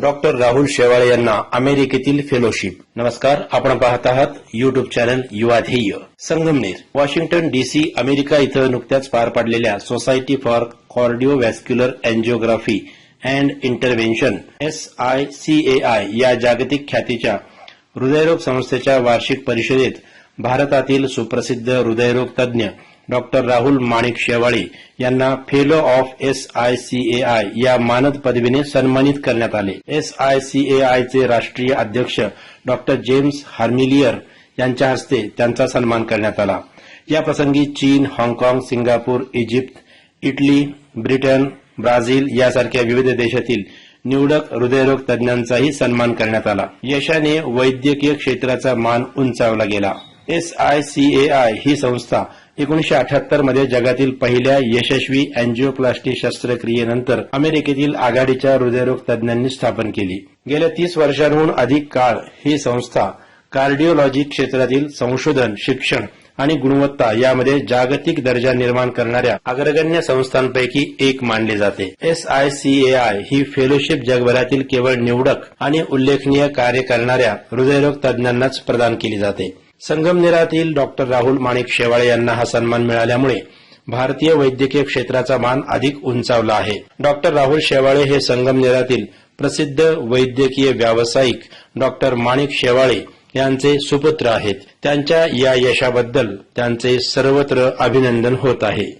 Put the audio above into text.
Doctor Rahul Shewale यांना अमेरिकेतील fellowship. नमस्कार आपण पाहत आहात युट्यूब चॅनल युवा ध्येय संगमनेर वॉशिंग्टन डीसी अमेरिका इथं नुकत्याच पार पडलेल्या society for cardiovascular angiography and intervention S I C A I या जागतिक ख्यातीच्या हृदयरोग संस्थेच्या वार्षिक परिषदेत भारतातील सुप्रसिद्ध हृदयरोग तज्ज्ञ डॉक्टर राहुल माणिक शेवाळी यांना fellow of S I C A I या मानद पदवीने सन्मानित करण्यात आले. S I C A I चे राष्ट्रीय अध्यक्ष डॉक्टर जेम्स हार्मिलियर यांच्या हस्ते त्यांचा सन्मान करण्यात आला. या प्रसंगी चीन हाँगकाँग Singapore Egypt Italy Britain Brazil यासारख्या विविध देशातील निवडक हृदयरोग तज्ज्ञांचाही सन्मान करण्यात आला. यशाने वैद्यकीय क्षेत्राचा मान उंचावला गेला. S I C A I ही संस्था एकोणीशे अठ्याहत्तरमध्ये जगातील पहिल्या यशस्वी अँजिओप्लास्टी शस्त्रक्रियेनंतर अमेरिकेतील आघाडीच्या हृदयरोग तज्ज्ञांनी स्थापन केली. गेल्या तीस वर्षांहून अधिक काळ ही संस्था कार्डिओलॉजी क्षेत्रातील संशोधन शिक्षण आणि गुणवत्ता यामध्ये जागतिक दर्जा निर्माण करणाऱ्या अग्रगण्य संस्थांपैकी एक मानले जाते. S I C A I he fellowship जगभरातील केवळ निवडक आणि उल्लेखनीय कार्य करणाऱ्या हृदयरोग तज्ज्ञांनाच प्रदान केली जाते. संगमनेरातील डॉक्टर राहुल माणिक शेवाळे यांना हा सन्मान मिळाल्यामुळे भारतीय वैद्यकीय क्षेत्राचा मान अधिक उंचावला आहे. डॉक्टर राहुल शेवाळे हे संगमनेरातील प्रसिद्ध वैद्यकीय व्यावसायिक डॉक्टर माणिक शेवाळे यांचे सुपुत्र आहेत. त्यांच्या या यशाबद्दल त्यांचे सर्वत्र अभिनंदन होत आहे.